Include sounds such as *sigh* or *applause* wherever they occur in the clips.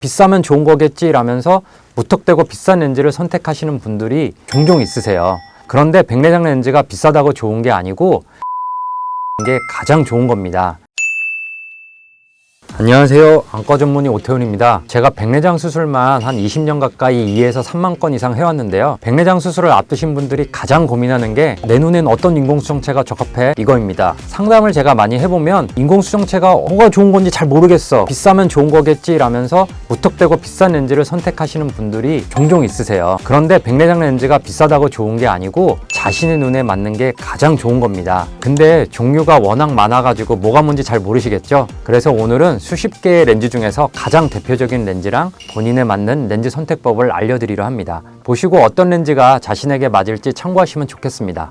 비싸면 좋은 거겠지라면서 무턱대고 비싼 렌즈를 선택하시는 분들이 종종 있으세요. 그런데 백내장 렌즈가 비싸다고 좋은 게 아니고 *laughs* 게 가장 좋은 겁니다. 안녕하세요. 안과 전문의 오태훈입니다. 제가 백내장 수술만 한 20년 가까이 2에서 3만 건 이상 해왔는데요. 백내장 수술을 앞두신 분들이 가장 고민하는 게 내 눈엔 어떤 인공수정체가 적합해? 이거입니다. 상담을 제가 많이 해보면 인공수정체가 뭐가 좋은 건지 잘 모르겠어. 비싸면 좋은 거겠지 라면서 무턱대고 비싼 렌즈를 선택하시는 분들이 종종 있으세요. 그런데 백내장 렌즈가 비싸다고 좋은 게 아니고 자신의 눈에 맞는 게 가장 좋은 겁니다. 근데 종류가 워낙 많아가지고 뭐가 뭔지 잘 모르시겠죠? 그래서 오늘은 수십 개의 렌즈 중에서 가장 대표적인 렌즈랑 본인에 맞는 렌즈 선택법을 알려드리려 합니다. 보시고 어떤 렌즈가 자신에게 맞을지 참고하시면 좋겠습니다.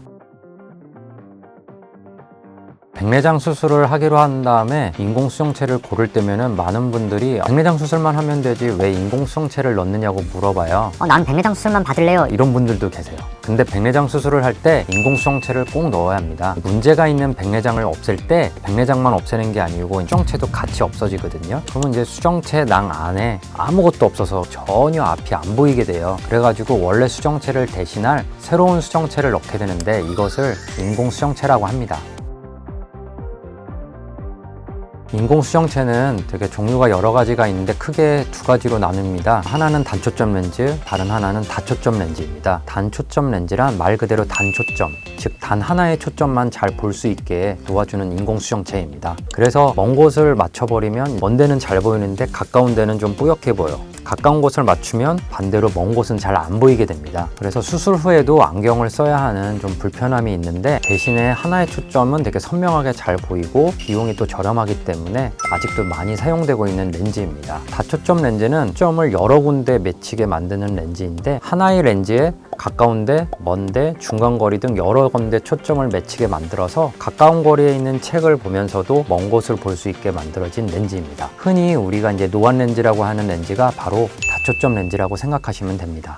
백내장 수술을 하기로 한 다음에 인공수정체를 고를 때면은 많은 분들이 백내장 수술만 하면 되지 왜 인공수정체를 넣느냐고 물어봐요. 어, 난 백내장 수술만 받을래요. 이런 분들도 계세요. 근데 백내장 수술을 할 때 인공수정체를 꼭 넣어야 합니다. 문제가 있는 백내장을 없앨 때 백내장만 없애는 게 아니고 수정체도 같이 없어지거든요. 그러면 이제 수정체 낭 안에 아무것도 없어서 전혀 앞이 안 보이게 돼요. 그래가지고 원래 수정체를 대신할 새로운 수정체를 넣게 되는데 이것을 인공수정체라고 합니다. 인공수정체는 되게 종류가 여러 가지가 있는데 크게 두 가지로 나눕니다. 하나는 단초점 렌즈, 다른 하나는 다초점 렌즈입니다. 단초점 렌즈란 말 그대로 단초점, 즉 단 하나의 초점만 잘 볼 수 있게 도와주는 인공수정체입니다. 그래서 먼 곳을 맞춰버리면 먼 데는 잘 보이는데 가까운 데는 좀 뿌옇게 보여. 가까운 곳을 맞추면 반대로 먼 곳은 잘 안 보이게 됩니다. 그래서 수술 후에도 안경을 써야 하는 좀 불편함이 있는데 대신에 하나의 초점은 되게 선명하게 잘 보이고 비용이 또 저렴하기 때문에 아직도 많이 사용되고 있는 렌즈입니다. 다초점 렌즈는 점을 여러 군데 맺히게 만드는 렌즈인데 하나의 렌즈에 가까운데, 먼데, 중간거리 등 여러 군데 초점을 맺히게 만들어서 가까운 거리에 있는 책을 보면서도 먼 곳을 볼 수 있게 만들어진 렌즈입니다. 흔히 우리가 이제 노안 렌즈라고 하는 렌즈가 바로 다초점 렌즈라고 생각하시면 됩니다.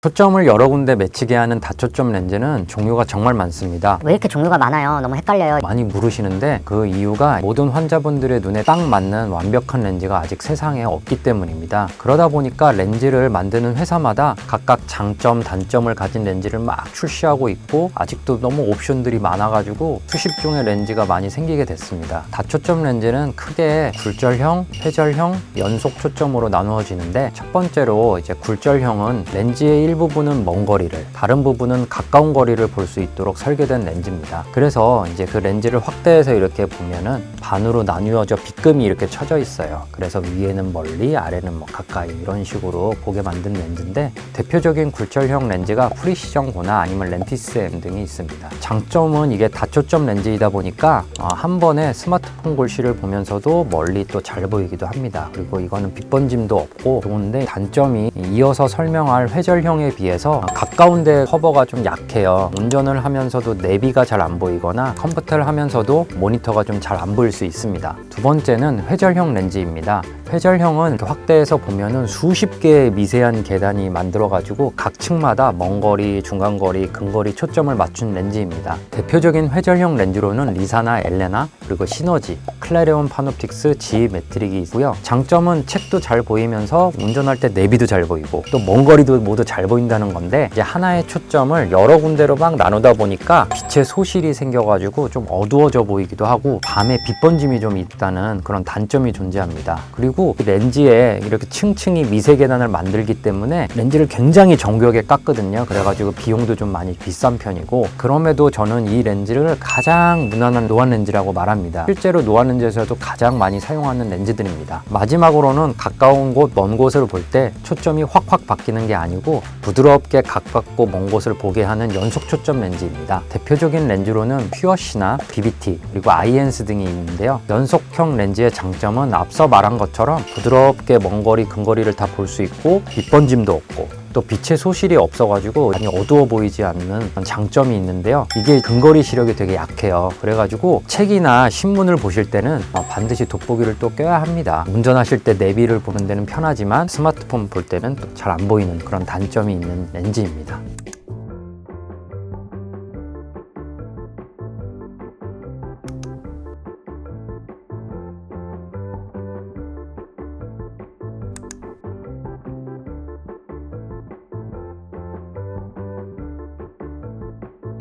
초점을 여러 군데 맺히게 하는 다초점 렌즈는 종류가 정말 많습니다. 왜 이렇게 종류가 많아요? 너무 헷갈려요. 많이 물으시는데 그 이유가 모든 환자분들의 눈에 딱 맞는 완벽한 렌즈가 아직 세상에 없기 때문입니다. 그러다 보니까 렌즈를 만드는 회사마다 각각 장점, 단점을 가진 렌즈를 막 출시하고 있고 아직도 너무 옵션들이 많아가지고 수십 종의 렌즈가 많이 생기게 됐습니다. 다초점 렌즈는 크게 굴절형, 회절형, 연속 초점으로 나누어지는데 첫 번째로 이제 굴절형은 렌즈의 일부분은 먼 거리를, 다른 부분은 가까운 거리를 볼 수 있도록 설계된 렌즈입니다. 그래서 이제 그 렌즈를 확대해서 이렇게 보면은 반으로 나뉘어져 빗금이 이렇게 쳐져 있어요. 그래서 위에는 멀리, 아래는 뭐 가까이 이런 식으로 보게 만든 렌즈인데 대표적인 굴절형 렌즈가 프리시전 고나 아니면 렌티스 M 등이 있습니다. 장점은 이게 다초점 렌즈이다 보니까 어, 한 번에 스마트폰 글씨를 보면서도 멀리 또 잘 보이기도 합니다. 그리고 이거는 빛번짐도 없고 좋은데 단점이 이어서 설명할 회절형 에 비해서 가까운데 커버가 좀 약해요. 운전을 하면서도 내비가 잘 안 보이거나 컴퓨터를 하면서도 모니터가 좀 잘 안 보일 수 있습니다. 두 번째는 회절형 렌즈입니다. 회절형은 확대해서 보면은 수십 개의 미세한 계단이 만들어 가지고 각 층마다 먼 거리, 중간 거리, 근거리 초점을 맞춘 렌즈입니다. 대표적인 회절형 렌즈로는 리사나 엘레나 그리고 시너지, 클라레온 파노픽스, G 매트릭이 있고요. 장점은 책도 잘 보이면서 운전할 때 내비도 잘 보이고 또 먼 거리도 모두 잘 보인다는 건데 이제 하나의 초점을 여러 군데로 막 나누다 보니까 빛의 소실이 생겨가지고 좀 어두워져 보이기도 하고 밤에 빛 번짐이 좀 있다는 그런 단점이 존재합니다. 그리고 이 렌즈에 이렇게 층층이 미세 계단을 만들기 때문에 렌즈를 굉장히 정교하게 깎거든요. 그래가지고 비용도 좀 많이 비싼 편이고 그럼에도 저는 이 렌즈를 가장 무난한 노안 렌즈라고 말합니다. 실제로 노안 렌즈에서도 가장 많이 사용하는 렌즈들입니다. 마지막으로는 가까운 곳, 먼 곳을 볼 때 초점이 확확 바뀌는 게 아니고 부드럽게 가깝고 먼 곳을 보게 하는 연속 초점 렌즈입니다. 대표적인 렌즈로는 퓨어시나 BBT 그리고 아이엔스 등이 있는데요. 연속형 렌즈의 장점은 앞서 말한 것처럼 부드럽게 먼 거리, 근거리를 다 볼 수 있고 빛번짐도 없고 또 빛의 소실이 없어가지고 많이 어두워 보이지 않는 장점이 있는데요. 이게 근거리 시력이 되게 약해요. 그래가지고 책이나 신문을 보실 때는 어, 반드시 돋보기를 또 껴야 합니다. 운전하실 때 내비를 보는 데는 편하지만 스마트폰 볼 때는 잘 안 보이는 그런 단점이 있는 렌즈입니다.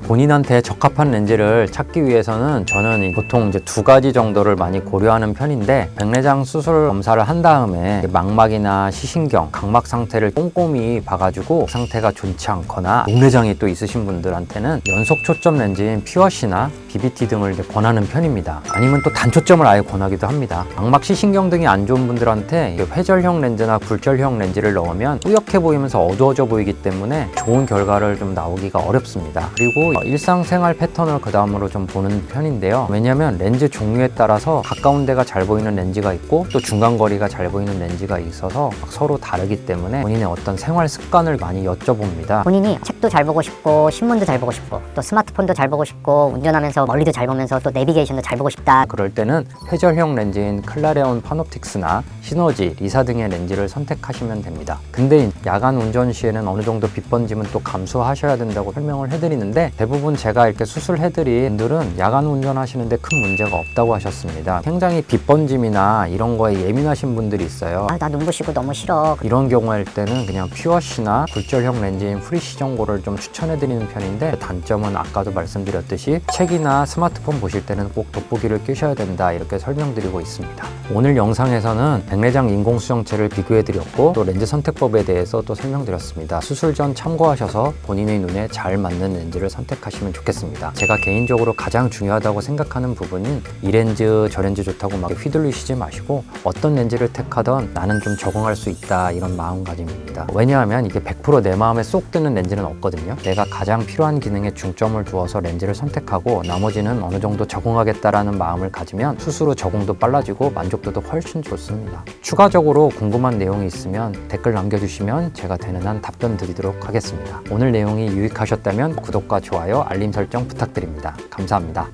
본인한테 적합한 렌즈를 찾기 위해서는 저는 이 보통 이제 두 가지 정도를 많이 고려하는 편인데 백내장 수술 검사를 한 다음에 망막이나 시신경, 각막 상태를 꼼꼼히 봐가지고 상태가 좋지 않거나 녹내장이 또 있으신 분들한테는 연속 초점 렌즈인 퓨어시나 BBT 등을 권하는 편입니다. 아니면 또 단초점을 아예 권하기도 합니다. 망막 시신경 등이 안 좋은 분들한테 회절형 렌즈나 굴절형 렌즈를 넣으면 뿌옇게 보이면서 어두워져 보이기 때문에 좋은 결과를 좀 나오기가 어렵습니다. 그리고 어, 일상생활 패턴을 그 다음으로 좀 보는 편인데요. 왜냐하면 렌즈 종류에 따라서 가까운 데가 잘 보이는 렌즈가 있고 또 중간 거리가 잘 보이는 렌즈가 있어서 서로 다르기 때문에 본인의 어떤 생활 습관을 많이 여쭤봅니다. 본인이 책도 잘 보고 싶고 신문도 잘 보고 싶고 또 스마트폰도 잘 보고 싶고 운전하면서 멀리도 잘 보면서 또 내비게이션도 잘 보고 싶다. 그럴 때는 회절형 렌즈인 클라레온 파노틱스나 시너지, 리사 등의 렌즈를 선택하시면 됩니다. 근데 야간 운전 시에는 어느 정도 빛 번짐은 또 감수하셔야 된다고 설명을 해드리는데 대부분 제가 이렇게 수술해드린 분들은 야간 운전하시는데 큰 문제가 없다고 하셨습니다. 굉장히 빛 번짐이나 이런 거에 예민하신 분들이 있어요. 아, 나 눈부시고 너무 싫어. 이런 경우일 때는 그냥 퓨어시나 굴절형 렌즈인 프리시 정보를 좀 추천해드리는 편인데 단점은 아까도 말씀드렸듯이 책이나 스마트폰 보실 때는 꼭 돋보기를 끼셔야 된다 이렇게 설명드리고 있습니다. 오늘 영상에서는 백내장 인공수정체를 비교해드렸고 또 렌즈 선택법에 대해서 또 설명드렸습니다. 수술 전 참고하셔서 본인의 눈에 잘 맞는 렌즈를 선택하시면 좋겠습니다. 제가 개인적으로 가장 중요하다고 생각하는 부분은 이 렌즈 저 렌즈 좋다고 막 휘둘리시지 마시고 어떤 렌즈를 택하던 나는 좀 적응할 수 있다 이런 마음가짐입니다. 왜냐하면 이게 100%내 마음에 쏙 드는 렌즈는 없거든요. 내가 가장 필요한 기능에 중점을 두어서 렌즈를 선택하고 나머지는 어느 정도 적응하겠다라는 마음을 가지면 수술 후 적응도 빨라지고 만족도도 훨씬 좋습니다. 추가적으로 궁금한 내용이 있으면 댓글 남겨주시면 제가 되는 한 답변 드리도록 하겠습니다. 오늘 내용이 유익하셨다면 구독과 좋아요, 알림 설정 부탁드립니다. 감사합니다.